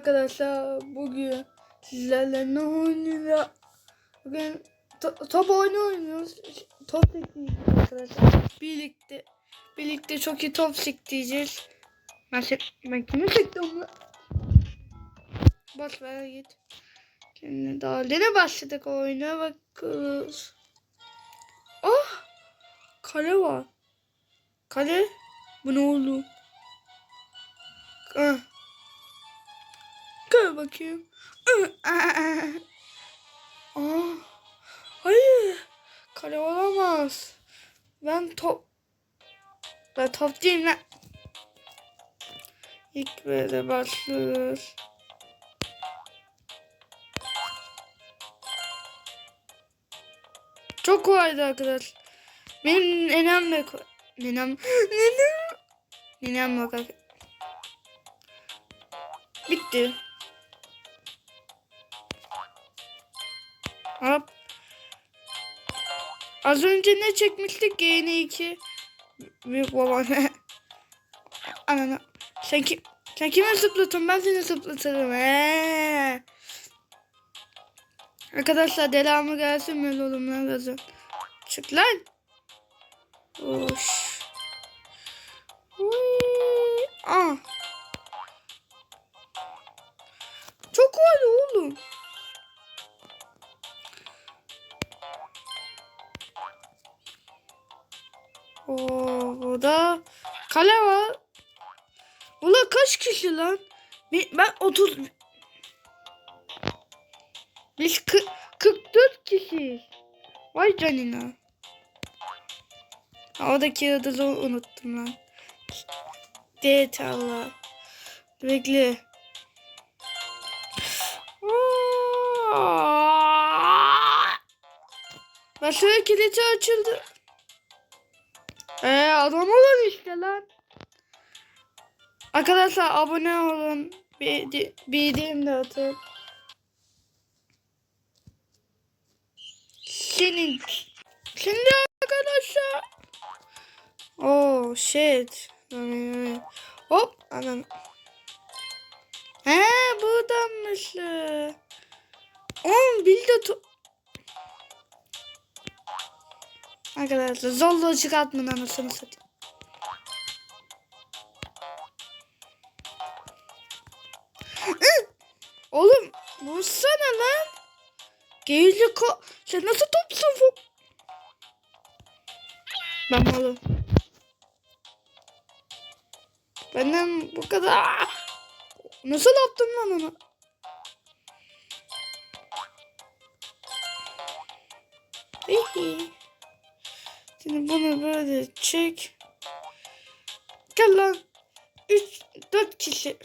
Arkadaşlar bugün sizlerle ne oynuyoruz? Bugün to- top oyunu oynuyoruz. Top sektiriyoruz arkadaşlar. Birlikte birlikte çok iyi top sektiriyoruz. Ben, sek ben kimi sektim lan? Boş ver git. Şimdi daha yeni başladık oyuna bakıyoruz. Oh! Kale var. Kale? Bu ne oldu? Ah. Gel bakayım. Aa, hayır. Kale olamaz. Ben top... Ben top değilim lan. İlk böyle başlıyoruz. Çok kolaydı arkadaş. Benim nenem de. Nenem... Nenem... Nenem bak. Bitti. Az önce ne çekmiştik? Yeni iki. Büyük baba. Anana. Sen kim? Sen kimi zıplatın? Ben seni zıplatırım. Ee. Arkadaşlar delamı gelsin mi oğlum gazı? Çık lan. Oş. Uy. Ah. Oo, burada kale var. Ulan kaç kişi lan? Ben 30 Biz kı- 44 kişiyiz. Vay canına. Oradaki yıldızı unuttum lan. Evet Allah. Bekle. Aa! Başka kilidi açıldı. Ee adam olun işte lan. Arkadaşlar abone olun. Bildiğim de atın. Senin. Şimdi arkadaşlar. Oh shit. Hop. Anam. He buradanmış. Oğlum bil Arkadaşlar zorla çıkartmayın anasını satayım. Oğlum vursana lan. Geyli ko... Sen nasıl topsun bu? Ben malım. Benden bu kadar. Nasıl attın lan onu? Hihi. Şimdi bunu böyle çek. Gel lan. 3 4 kişi.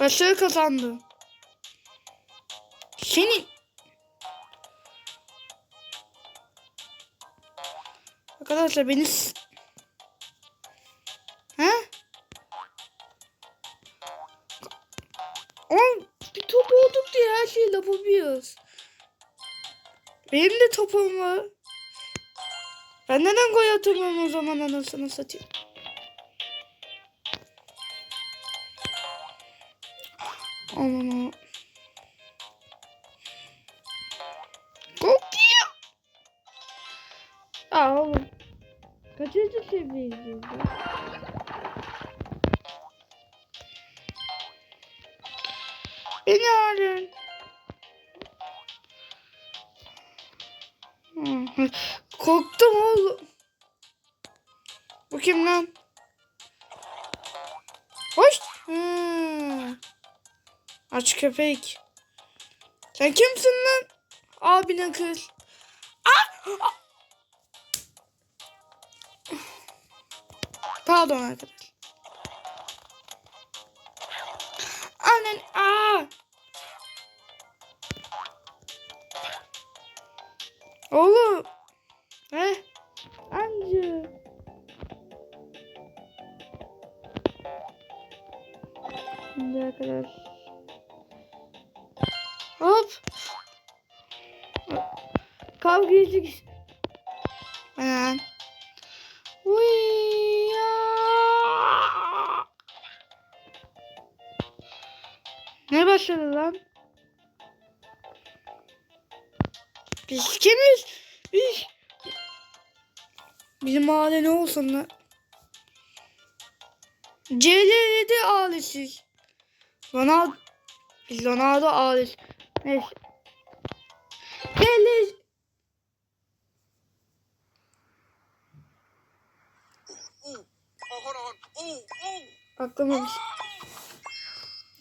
Başarı kazandı. Senin. Arkadaşlar beni şeyi yapabiliyoruz. Benim de topum var. Ben neden gol atamıyorum o zaman anasını satayım. Aman Kokuyor. Aa oğlum. Kaçıncı seviyeyiz? Beni arın. Korktum oğlum. Bu kim lan? Hoş. Hı. Aç köpek. Sen kimsin lan? Abine kız. Ah! Pardon arkadaş. Annen aa. Oğlum. Heh. Anca. Şimdi arkadaşlar. Hop. Kavga edecek. Anan. Ne başladı lan? Biz kimiz? Biz Bizim aile ne olsun lan? CL7 ailesiz. Ronaldo. Ronaldo ailesi. Neyse. CL. Aklıma bir şey.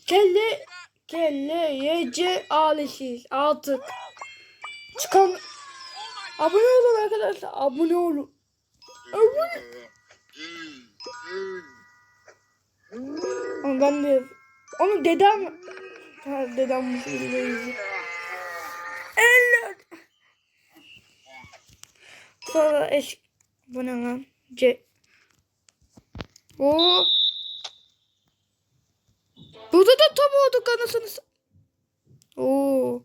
Kelle kelle yece ailesiz artık. Çıkan abone olun arkadaşlar. Abone olun. Ben de onu dedem ha, dedem videoyu Eller. Sonra eş bu ne lan? C Oo. Burada da top olduk anasını Oo.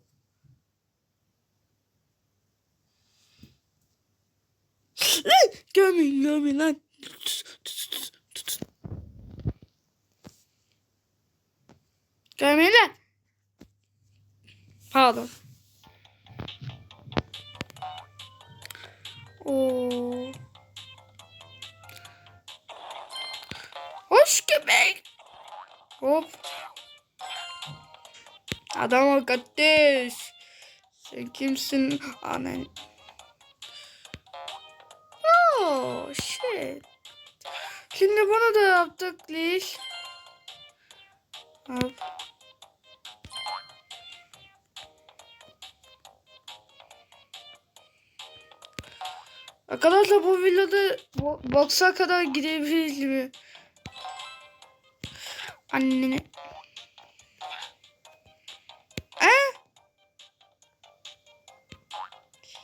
Görmeyin görmeyin lan. Görmeyin lan. Pardon. Oo. Hoş köpek. Hop. Adam ol kardeş. Sen kimsin? Anan. Yaptık Liş. Hop. Arkadaşlar bu videoda bo boksa kadar gidebiliriz mi? Anneni. E?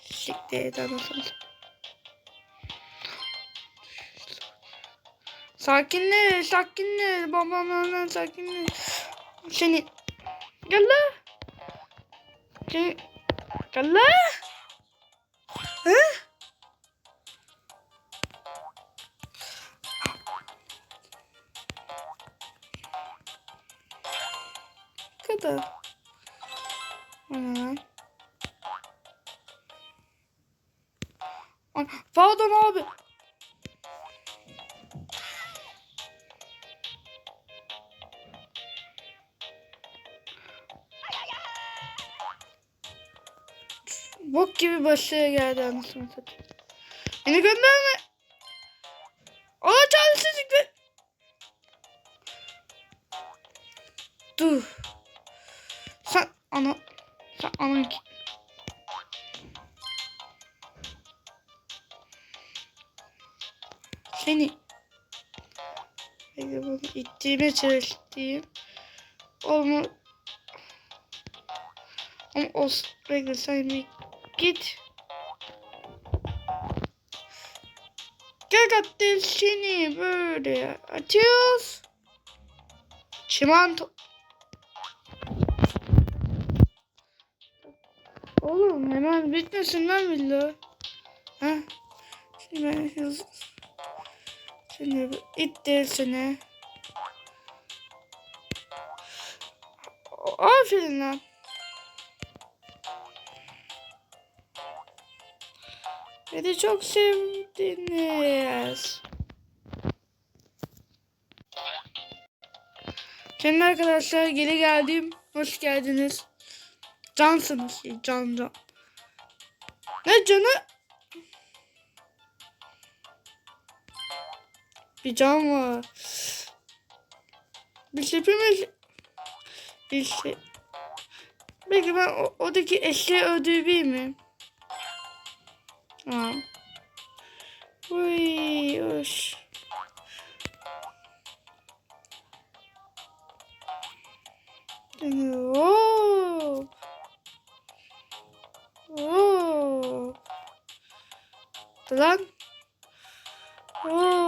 Siktir et anasını. Sakinle, sakinle. Babam hemen sakinle. Seni. Gel la. Seni. Gel la. He? kadar. Ay, Pardon abi. Bok gibi başlığa geldi anasını satayım. Beni gönderme. Allah çaresiz Dur. Sen ana sen ana seni Bekle bunu ittiğime çalıştım. Olma ama o bekle sen bir git. Katil seni böyle atıyoruz. Çimento. Oğlum hemen bitmesin lan villa. Ha? Şimdi ben. Şimdi bu ittir seni. Aferin lan. Beni çok sevdiniz. Şimdi arkadaşlar geri geldim. Hoş geldiniz. Cansınız. Can can. Ne canı? Bir can var. Biz hepimiz şey. Belki ben o, oradaki eşeği öldüreyim mi? Tamam. Uy, hoş. Oo. Oo. Lan. Oo.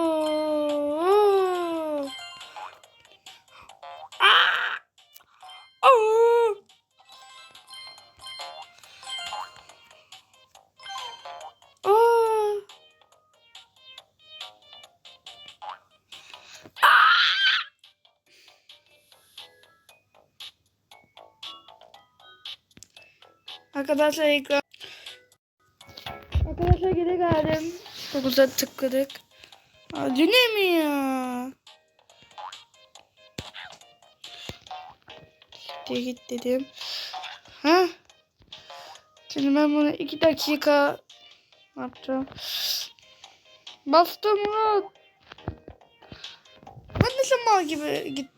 Arkadaşlar ekran. Arkadaşlar geri geldim. Çok güzel tıkladık. Aa, yine mi ya? Gitti git dedim. Ha? Şimdi ben bunu iki dakika yapacağım. Bastım Murat. Ben de sen mal gibi git.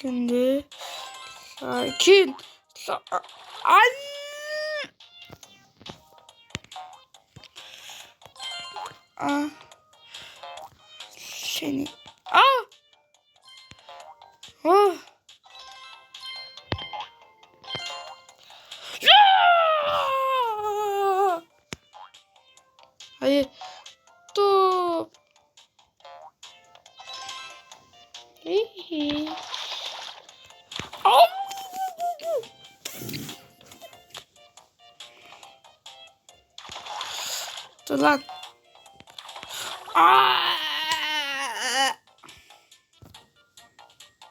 Şimdi sakin. Sa An Ah. Seni. Ah. Oh. Hayır. Lan. Aa!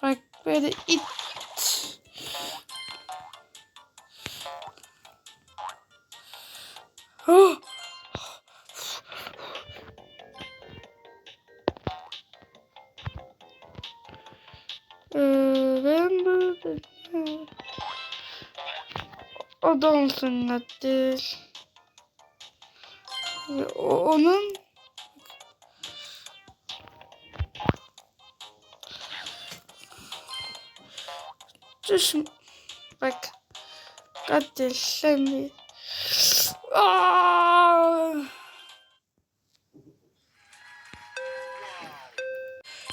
Bak böyle it. Oh. Ben burada o da olsun Nadir. Onun Düşün. Bak. Sen bir.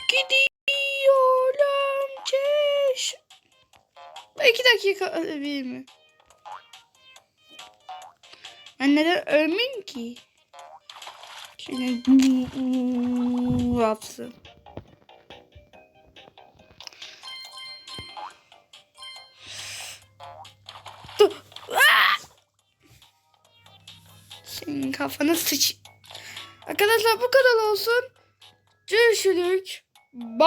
Gidiyorum çeş. İki dakika öleyim mi? Ben neden ölmeyeyim ki? Şimdi yapsın. Senin kafana sıç. Arkadaşlar bu kadar olsun. Görüşürüz. Bye.